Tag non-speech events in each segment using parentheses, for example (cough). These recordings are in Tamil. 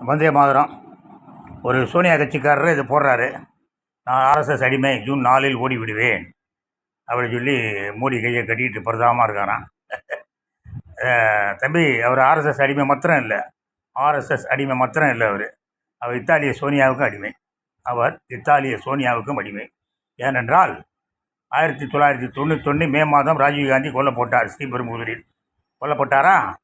வந்தே மாதிரம். ஒரு சோனியா கட்சிக்காரர் இது போடுறாரு. நான் ஆர்எஸ்எஸ் அடிமை ஜூன் நாலில் ஓடி விடுவேன். அப்படி சொல்லி மோடி கையை கட்டிட்டு பிரதாமாக இருக்காராம். (laughs) தம்பி அவர் ஆர்எஸ்எஸ் அடிமை மாத்திரம் இல்லை. ஆர்எஸ்எஸ் அடிமை மாத்திரம் இல்லை அவர். அவர் இத்தாலிய சோனியாவுக்கும் அடிமை. அவர் இத்தாலிய சோனியாவுக்கும் அடிமை. ஏனென்றால் ஆயிரத்தி தொள்ளாயிரத்தி தொண்ணூத்தொன்று மே மாதம் ராஜீவ்காந்தி கொல்லப்பட்டார் ஸ்ரீபெரும்புதூரில். கொல்லப்பட்டாரா?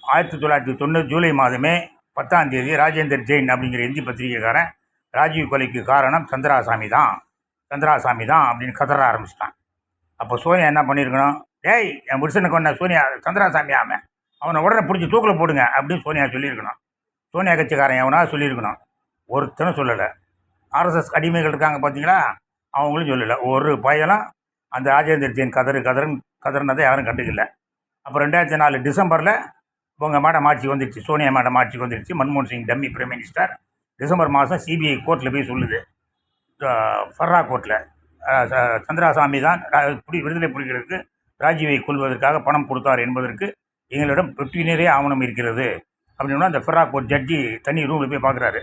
ஆயிரத்தி தொள்ளாயிரத்தி தொண்ணூறு ஜூலை மாதமே பத்தாம் தேதி ராஜேந்தர் ஜெயின் அப்படிங்கிற இந்தி பத்திரிகைக்காரன் ராஜீவ் கொலைக்கு காரணம் சந்திராசாமி தான். சந்திராசாமி தான் அப்படின்னு கதற ஆரம்பிச்சிட்டான். அப்போ சோனியா என்ன பண்ணியிருக்கணும் டேய் என் புருஷனுக்கு ஒன்று சோனியா சந்திராசாமி ஆமன் அவனை உடனே பிடிச்சி தூக்கில் போடுங்க அப்படின்னு சோனியா சொல்லியிருக்கணும். சோனியா கட்சிக்காரன் எவனா சொல்லியிருக்கணும்? ஒருத்தனும் சொல்லலை. ஆர்எஸ்எஸ் அடிமைகள் இருக்காங்க பார்த்தீங்களா அவங்களும் சொல்லலை. ஒரு பயலும் அந்த ராஜேந்திர ஜெயின் கதறு கதறுன்னு கதறினதை யாரும் கண்டுக்கல. அப்போ ரெண்டாயிரத்தி நாலு டிசம்பரில் உங்கள் மேடம் மாட்சி வந்துடுச்சு சோனியா மேடம் ஆட்சிக்கு வந்துடுச்சு மன்மோகன் Singh dummy prime minister December மாதம் சிபிஐ கோர்ட்டில் போய் சொல்லுது. ஃபர்ரா கோர்ட்டில் சந்திராசாமி தான் புடி விடுதலை புலிகளுக்கு ராஜீவை கொள்வதற்காக பணம் கொடுத்தார் என்பதற்கு எங்களிடம் பெட்டி நிறைய ஆவணம் இருக்கிறது. அப்படின்னா அந்த ஃபெர்ரா கோர்ட் ஜட்ஜி தனி ரூமில் போய் பார்க்குறாரு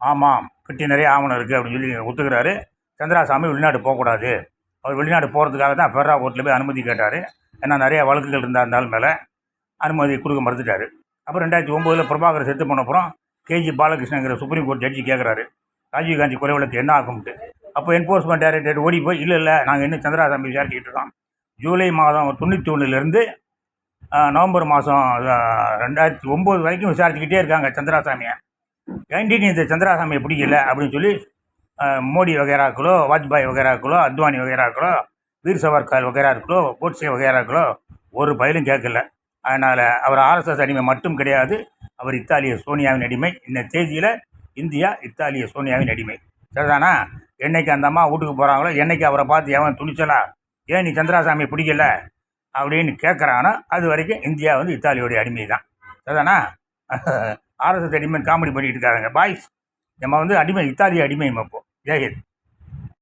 ஆமாம் பெட்டி நிறைய ஆவணம் இருக்குது அப்படின்னு சொல்லி ஒத்துக்கிறாரு. சந்திராசாமி வெளிநாடு போகக்கூடாது. அவர் வெளிநாடு போகிறதுக்காக தான் ஃபெர்ரா கோர்ட்டில் போய் அனுமதி கேட்டார். ஏன்னா நிறைய வழக்குகள் இருந்தா இருந்தாலும் மேலே. அனுமதி கொடுக்க மறுத்துட்டாரு. அப்புறம் ரெண்டாயிரத்தி ஒம்போதில் பிரபாகர் செத்து போன அப்புறம் கேஜி பாலகிருஷ்ணங்கிற சுப்ரீம் கோர்ட் ஜட்ஜி கேட்குறாரு ராஜீவ்காந்தி கொலை வழக்கு என்ன ஆகும்ட்டு அப்போ என்ஃபோர்ஸ்மெண்ட் டைரக்டரேட் ஓடி போய் இல்லை இல்லை நாங்கள் இன்னும் சந்திராசாமி விசாரிச்சுக்கிட்டு இருக்கோம். ஜூலை மாதம் தொண்ணூற்றி ஒன்றுலேருந்து நவம்பர் மாதம் ரெண்டாயிரத்தி ஒம்பது வரைக்கும் விசாரிச்சுக்கிட்டே இருக்காங்க சந்திராசாமியை. ஏன்டி இந்த சந்திராசாமியை பிடிக்கல? அப்படின்னு சொல்லி மோடி வகைராக்களோ வாஜ்பாய் வகைராக்களோ அத்வானி வகைராக்களோ வீர் சவர்கார் வகைராக்களோ கோட்சே வகைராக்களோ ஒரு பயலும் கேட்கல. அதனால் அவர் ஆர்எஸ்எஸ் அடிமை மட்டும் கிடையாது அவர் இத்தாலிய சோனியாவின் அடிமை. இந்த தேதியில் இந்தியா இத்தாலிய சோனியாவின் அடிமை. சரிதானா? என்னைக்கு அந்த அம்மா வீட்டுக்கு போகிறாங்களோ என்னைக்கு அவரை பார்த்து எவன் துணிச்சலா ஏன் நீ சந்திராசாமி பிடிக்கல? அப்படின்னு கேட்குறானோ அது வரைக்கும் இந்தியா வந்து இத்தாலியோடைய அடிமை தான் சரிதானா (laughs) ஆர்எஸ்எஸ் அடிமை காமெடி பண்ணிகிட்டு இருக்காங்க பாய்ஸ் நம்ம வந்து அடிமை இத்தாலிய அடிமை இப்போ. ஜெயஹித்